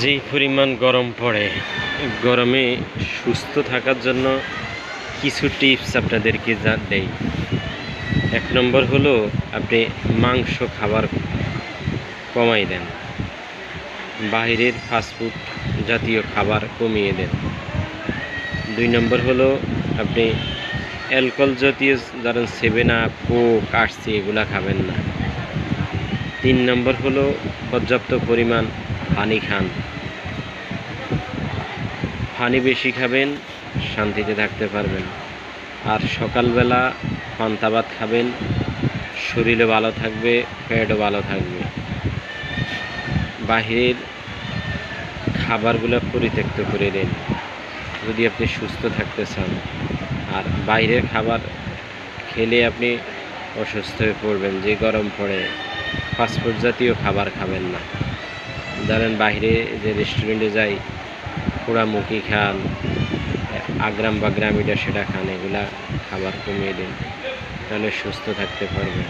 যেই পরিমাণ গরম পড়ে, গরমে সুস্থ থাকার জন্য কিছু টিপস আপনাদেরকে দেই। এক নম্বর হলো, আপনি মাংস খাবার কমাই দেন। বাইরের ফাস্টফুড জাতীয় খাবার কমিয়ে দেন। দুই নম্বর হলো, আপনি অ্যালকোহল জাতীয়, ধরেন সেভেন আপ কোক আসছে এগুলা খাবেন না। তিন নম্বর হলো, পর্যাপ্ত পরিমাণ পানি খান। পানি বেশি খাবেন, শান্তিতে থাকতে পারবেন। আর সকালবেলা পান্তা ভাত খাবেন, শরীরও ভালো থাকবে, পেটও ভালো থাকবে। বাহিরের খাবারগুলো পরিত্যক্ত করে দিন, যদি আপনি সুস্থ থাকতে চান। আর বাইরের খাবার খেলে আপনি অসুস্থ হয়ে পড়বেন, যে গরম পড়ে। ফাস্টফুড জাতীয় খাবার খাবেন না। ধরেন বাইরে যে রেস্টুরেন্টে যাই পোড়ামুখি খান, আগ্রাম বা এটা সেটা খান, এগুলা খাবার কমিয়ে দিন, তাহলে সুস্থ থাকতে পারবেন।